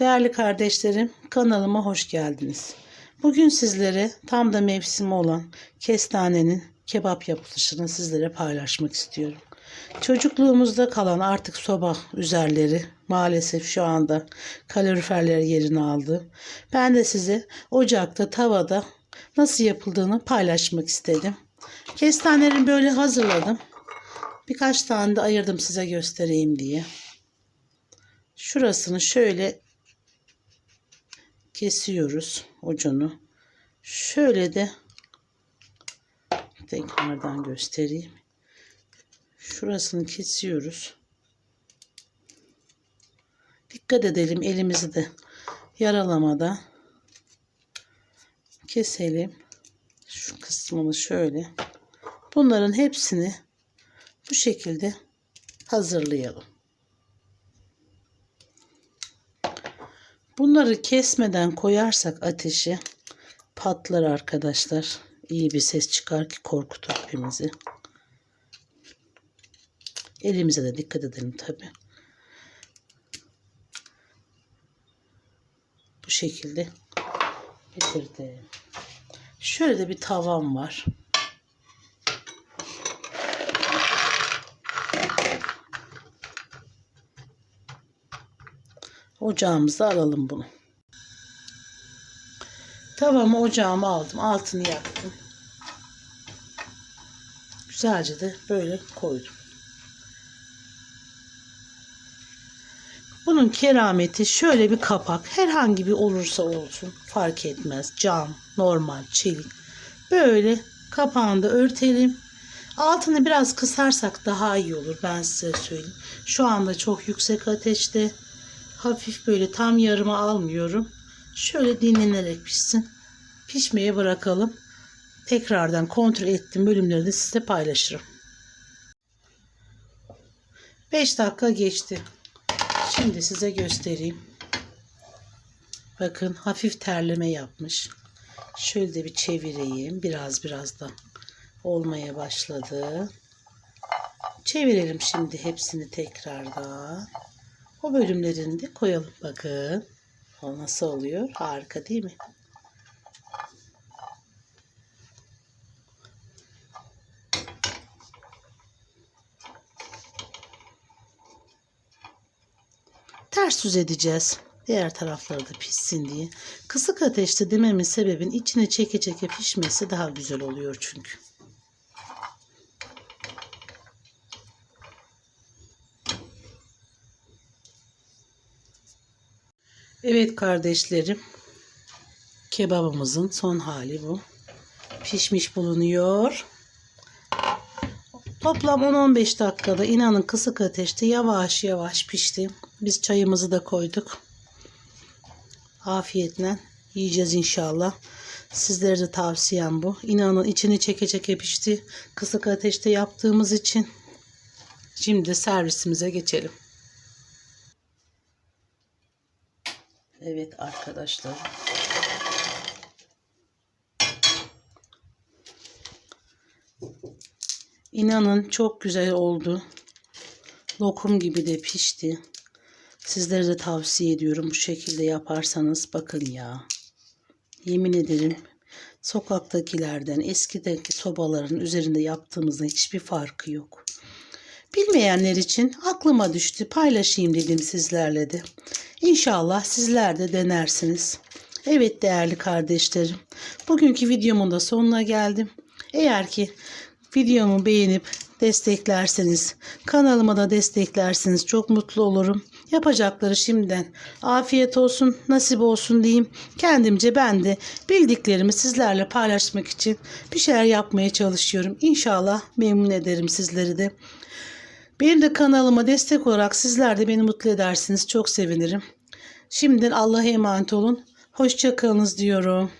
Değerli kardeşlerim, kanalıma hoş geldiniz. Bugün sizlere tam da mevsimi olan kestanenin kebap yapılışını sizlere paylaşmak istiyorum. Çocukluğumuzda kalan artık soba üzerleri maalesef şu anda kaloriferler yerini aldı. Ben de size ocakta, tavada nasıl yapıldığını paylaşmak istedim. Kestaneleri böyle hazırladım. Birkaç tane de ayırdım size göstereyim diye. Şurasını şöyle kesiyoruz ucunu. Şöyle de tekrardan göstereyim. Şurasını kesiyoruz. Dikkat edelim elimizi de yaralamadan keselim. Şu kısmını şöyle. Bunların hepsini bu şekilde hazırlayalım. Bunları kesmeden koyarsak ateşe patlar arkadaşlar. İyi bir ses çıkar ki korkutur hepimizi. Elimize de dikkat edelim tabi. Bu şekilde bitirdim. Şöyle de bir tavam var. Ocağımıza alalım bunu. Tavamı ocağıma aldım. Altını yaktım. Güzelce de böyle koydum. Bunun kerameti şöyle bir kapak. Herhangi bir olursa olsun fark etmez. Cam, normal, çelik. Böyle kapağını da örtelim. Altını biraz kısarsak daha iyi olur. Ben size söyleyeyim. Şu anda çok yüksek ateşte. Hafif böyle tam yarıma almıyorum. Şöyle dinlenerek pişsin. Pişmeye bırakalım. Tekrardan kontrol ettiğim bölümleri de size paylaşırım. 5 dakika geçti. Şimdi size göstereyim. Bakın hafif terleme yapmış. Şöyle de bir çevireyim. Biraz biraz da olmaya başladı. Çevirelim şimdi hepsini tekrardan. O bölümlerini de koyalım. Bakın. O nasıl oluyor? Harika değil mi? Ters düz edeceğiz. Diğer tarafları da pişsin diye. Kısık ateşte dememin sebebin içine çeke çeke pişmesi daha güzel oluyor çünkü. Evet kardeşlerim. Kebabımızın son hali bu. Pişmiş bulunuyor. Toplam 10-15 dakikada inanın kısık ateşte yavaş yavaş pişti. Biz çayımızı da koyduk. Afiyetle yiyeceğiz inşallah. Sizlere de tavsiyem bu. İnanın içini çeke çeke pişti. Kısık ateşte yaptığımız için. Şimdi servisimize geçelim. Evet arkadaşlar. İnanın çok güzel oldu. Lokum gibi de pişti. Sizlere de tavsiye ediyorum. Bu şekilde yaparsanız bakın ya. Yemin ederim sokaktakilerden eskideki sobaların üzerinde yaptığımızda hiçbir farkı yok. Bilmeyenler için aklıma düştü. Paylaşayım dedim sizlerle de. İnşallah sizler de denersiniz. Evet değerli kardeşlerim. Bugünkü videomun da sonuna geldim. Eğer ki videomu beğenip desteklerseniz, kanalıma da desteklerseniz çok mutlu olurum. Yapacakları şimdiden afiyet olsun, nasip olsun diyeyim. Kendimce ben de bildiklerimi sizlerle paylaşmak için bir şeyler yapmaya çalışıyorum. İnşallah memnun ederim sizleri de. Benim de kanalıma destek olarak sizler de beni mutlu edersiniz. Çok sevinirim. Şimdiden Allah'a emanet olun. Hoşçakalınız diyorum.